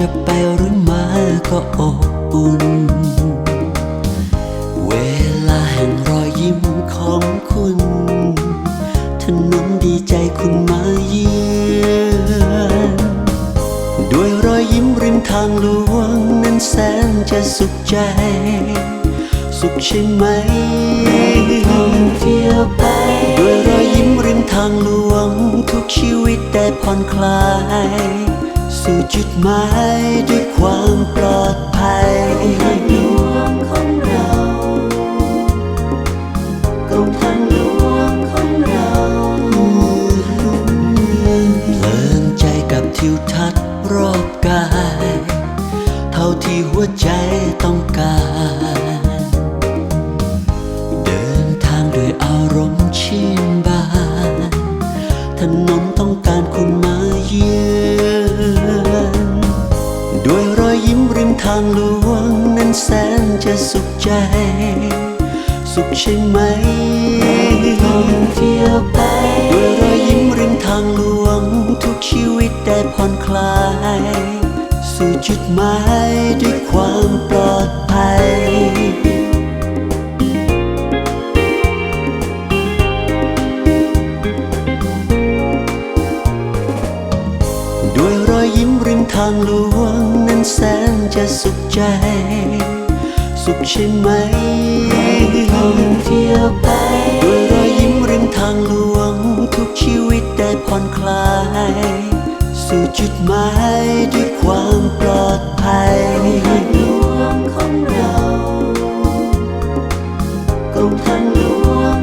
จะไปหรือมาก็อบอุ่น เวลาแห่งรอยยิ้มของคุณถนนดีใจคุณมาเยือนด้วยรอยยิ้มริมทางหลวงนั้นแสนจะสุขใจ สุขใช่ไหมท่องเที่ยวไป ด้วยรอยยิ้มริมทางหลวงทุกชีวิตได้ผ่อนคลาย สู่จุดหมายด้วยความปลอดภัยทางหลวงของเรากรมทางหลวงของเราเพลินใจกับทิวทัศน์รอบกาย เท่าที่หัวใจต้องการ ทางหลวงนั้นแสนจะสุขใจ สุขใช่ไหมท่องเที่ยวไปด้วยรอยยิ้มริมทางหลวง ทุกชีวิตได้ผ่อนคลาย สู่จุดหมายด้วยความป วยรอยยิ้มริมทางหลวง นั้นแสนจะสุขใจ สุขใช่ไหมท่องเที่ยวไปด้วยรอยยิ้มริมทางหลวง ทุกชีวิตได้ผ่อนคลาย สู่จุดหมายด้วยความปลอดภัยทางหลวงของเรากรมทางหลวง